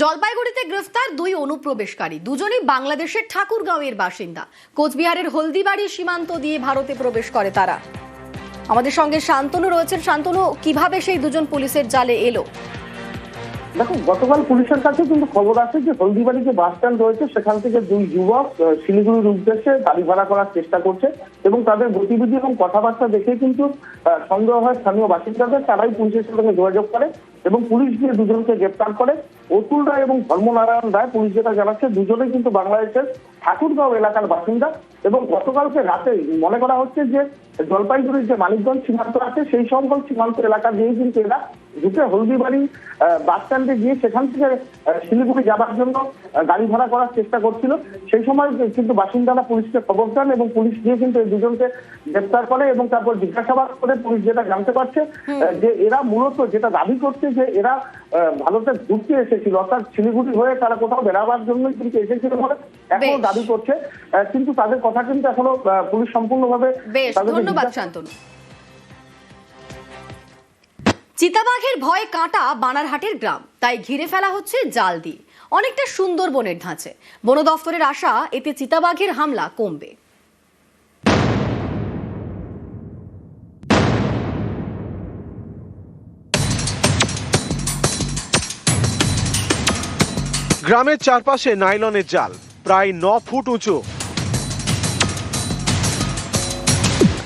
জলপাইগুড়িতে গ্রেফতার দুই অনুপ্রবেশকারী। দুজনই বাংলাদেশের ঠাকুরগাঁওয়ের বাসিন্দা। কোচবিহারের হলদিবাড়ি সীমান্ত দিয়ে ভারতে প্রবেশ করে তারা। আমাদের সঙ্গে শান্তনু রয়েছেন। শান্তনু, কীভাবে সেই দুজন পুলিশের জালে এলো? দেখো, গতকাল পুলিশের কাছে কিন্তু খবর আছে যে হলদিবাড়ি যে বাস স্ট্যান্ড রয়েছে, সেখান থেকে দুই যুবক শিলিগুড়ির উদ্দেশ্যে গাড়ি ভাড়া করার চেষ্টা করছে এবং তাদের গতিবিধি এবং কথাবার্তা দেখে কিন্তু সন্দেহ হয় স্থানীয় বাসিন্দাদের, তারাই পুলিশের সঙ্গে যোগাযোগ করে এবং পুলিশ গিয়ে দুজনকে গ্রেপ্তার করে। অতুল রায় এবং ধর্মনারায়ণ রায় পুলিশ যেটা জানাচ্ছে, দুজনেই কিন্তু বাংলাদেশের ঠাকুরগাঁও এলাকার বাসিন্দা। এবং গতকালকে রাতে মনে করা হচ্ছে যে জলপাইগুড়ির যে মানিকগঞ্জ সীমান্ত আছে সেই সকল সীমান্ত এলাকা দিয়ে কিন্তু এরা ঢুকে হলদিবাড়ি বাস স্ট্যান্ডে গিয়ে সেখান থেকে শিলিগুড়ি যাবার জন্য গাড়ি ভাড়া করার চেষ্টা করছিল। সেই সময় কিন্তু বাসিন্দারা পুলিশকে খবর দেন এবং পুলিশ গিয়ে কিন্তু এই দুজনকে গ্রেপ্তার করে এবং তারপর জিজ্ঞাসাবাদ করে পুলিশ যেটা জানতে পারছে যে এরা মূলত যেটা দাবি করছে যে এরা আহ, ভারতে ঘুরতে এসেছিল অর্থাৎ শিলিগুড়ি হয়ে তারা কোথাও বেড়াবার জন্য কিন্তু এসেছিল বলে এখনও দাবি করছে। কিন্তু তাদের কথা কিন্তু এখনও পুলিশ সম্পূর্ণভাবে ধন্যবাদ শান্তনু। চিতাবাঘের ভয়ে কাঁটা বানারহাটের গ্রাম তাই ঘিরে ফেলা হচ্ছে জাল দিয়ে অনেকটা সুন্দরবনের ধাঁচে। বন দফতরের আশা এতে চিতাবাঘের হামলা কমবে। গ্রামের চারপাশে নাইলনের জাল, প্রায় ন ফুট উঁচু।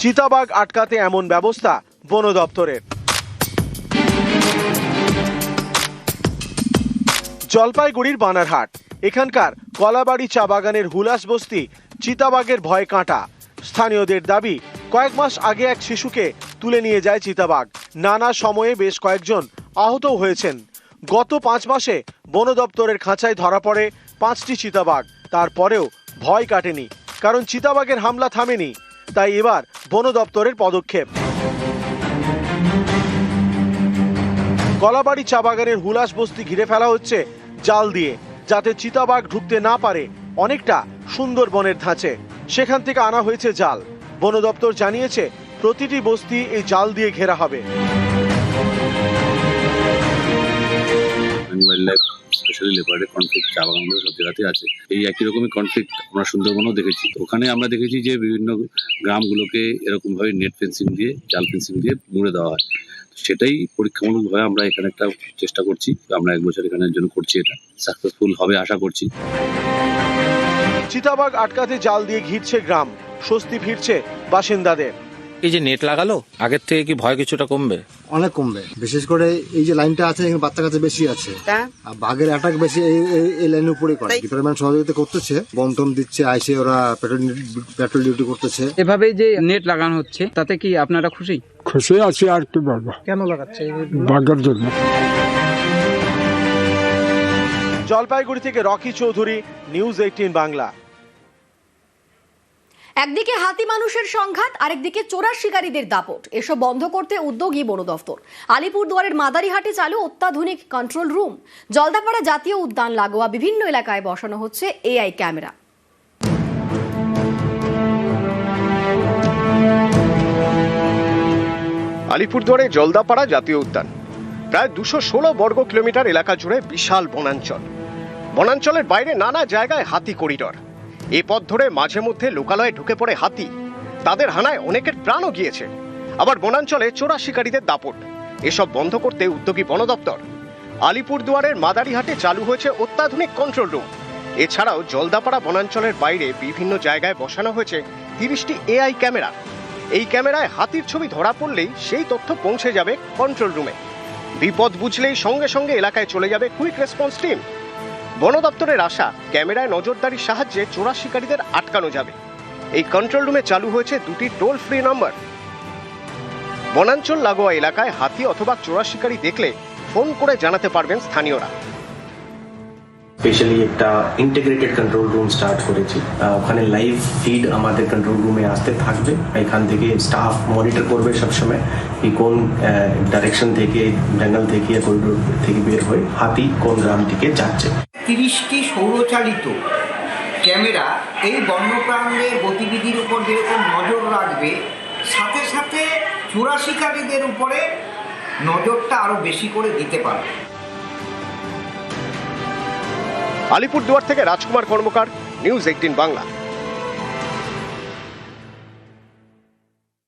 চিতাবাঘ আটকাতে এমন ব্যবস্থা বন দপ্তরের। জলপাইগুড়ির বানারহাট, এখানকার কলাবাড়ি চা বাগানের হুলাস বস্তি চিতাবাঘের ভয় কাঁটা। স্থানীয়দের দাবি, কয়েক মাস আগে এক শিশুকে তুলে নিয়ে যায় চিতাবাঘ। নানা সময়ে বেশ কয়েকজন আহতও হয়েছেন। গত পাঁচ মাসে বন দপ্তরের খাঁচায় ধরা পড়ে পাঁচটি চিতাবাঘ। তারপরেও ভয় কাটেনি, কারণ চিতাবাঘের হামলা থামেনি। তাই এবার বন দপ্তরের পদক্ষেপ। কলাবাড়ি চা বাগানের হুলাস বস্তি ঘিরে ফেলা হচ্ছে জাল দিয়ে, যাতে চিতাবাঘ ঢুকতে না পারে অনেকটা সুন্দরবনের ধাঁচে। সেখান থেকে আনা হয়েছে জাল। বন দপ্তর জানিয়েছে, প্রতিটি বস্তি এই জাল দিয়ে ঘেরা হবে। ওয়াইল্ড লাইফ স্পেশালি লেপার্ডের কনফ্লিক্ট চা বাগানগুলো সব জায়গাতে আছে। এই একই রকমের কনফ্লিক্ট আমরা সুন্দরবনেও দেখেছি। ওখানে আমরা দেখেছি যে বিভিন্ন গ্রামগুলোকে এরকমভাবে নেট ফেন্সিং দিয়ে, জাল ফেন্সিং দিয়ে মুড়ে দেওয়া হয়। সেটাই পরীক্ষামূলকভাবে আমরা এখানে একটা চেষ্টা করছি। আমরা এক বছর এখানের জন্য করছি এটা। সাকসেসফুল হবে আশা করছি। চিতাবাঘ আটকাতে জাল দিয়ে ঘিরছে গ্রাম। স্বস্তি ফিরছে বাসিন্দাদের। এই যে নেট লাগালো? আগের থেকে কি ভয় কিছুটা কমবে? অনেক কমবে। বিশেষ করে এই যে লাইনটা আছে এখানে বাচ্চা কাছে বেশি আছে। আর বাঘের অ্যাটাক বেশি এই লাইনের উপরে করে। ডিপার্টমেন্ট সহযোগিতা করতেছে বন্টন দিচ্ছে আইসে ওরা পেট্রোল পেট্রোল ডিউটি করতেছে। এভাবে যে নেট লাগানো হচ্ছে তাতে কি আপনারা খুশি? খুশি আছি আর কি বলব। কেন লাগাচ্ছে? বাঘের জন্য। জলপাইগুড়ি থেকে রকি চৌধুরী নিউজ এইটিন বাংলা। একদিকে হাতি মানুষের সংঘাত, আরেকদিকে চোরার শিকারীদের দাপট। এসব বন্ধ করতে উদ্যোগী বন দফতর। আলিপুরদুয়ারের মাদারিহাটে চালু অত্যাধুনিক কন্ট্রোল রুম জলদাপাড়া জাতীয় উদ্যান লাগোয়া বিভিন্ন এলাকায় বসানো হচ্ছে এআই ক্যামেরা। আলিপুরদুয়ারে জলদাপাড়া জাতীয় উদ্যান। প্রায় দুশো ষোলো বর্গ কিলোমিটার এলাকা জুড়ে বিশাল বনাঞ্চল। বনাঞ্চলের বাইরে নানা জায়গায় হাতি করিডর। এ পথ ধরে মাঝে মধ্যে লোকালয়ে ঢুকে পড়ে হাতি। তাদের হানায় অনেকের প্রাণও গিয়েছে। আবার বনাঞ্চলে চোরা শিকারীদের দাপট। এসব বন্ধ করতে উদ্যোগী বন দপ্তর। আলিপুরদুয়ারের মাদারিহাটে চালু হয়েছে অত্যাধুনিক কন্ট্রোল রুম এছাড়াও জলদাপাড়া বনাঞ্চলের বাইরে বিভিন্ন জায়গায় বসানো হয়েছে তিরিশটি এআই ক্যামেরা। এই ক্যামেরায় হাতির ছবি ধরা পড়লেই সেই তথ্য পৌঁছে যাবে কন্ট্রোল রুমে বিপদ বুঝলেই সঙ্গে সঙ্গে এলাকায় চলে যাবে কুইক রেসপন্স টিম বন দপ্তরের আশা, ক্যামেরায় নজরদারির সাহায্যে চোরা শিকারীদের আটকানো যাবে। এই কন্ট্রোল রুমে চালু হয়েছে দুটি টোল ফ্রি নম্বর বনাঞ্চল লাগোয়া এলাকায় হাতি অথবা চোরা শিকারী দেখলে ফোন করে জানাতে পারবেন স্থানীয়রা। স্পেশালি একটা ইন্টিগ্রেটেড কন্ট্রোল রুম স্টার্ট করেছি। ওখানে লাইভ ফিড আমাদের কন্ট্রোল রুমে আসতে থাকবে। এখান থেকে স্টাফ মনিটর করবে সবসময় কি কোন ডাইরেকশন থেকে জঙ্গল থেকে করিডোর থেকে বের হয়ে হাতি কোন গ্রাম থেকে যাচ্ছে। তিরিশটি সৌরচালিত ক্যামেরা এই বন্যপ্রাণীদের গতিবিধির উপর যেরকম নজর রাখবে, সাথে সাথে চোরাশিকারীদের উপরে নজরটা আরও বেশি করে দিতে পারবে। আলিপুরদুয়ার থেকে রাজকুমার কর্মকার, নিউজ এইটিন বাংলা।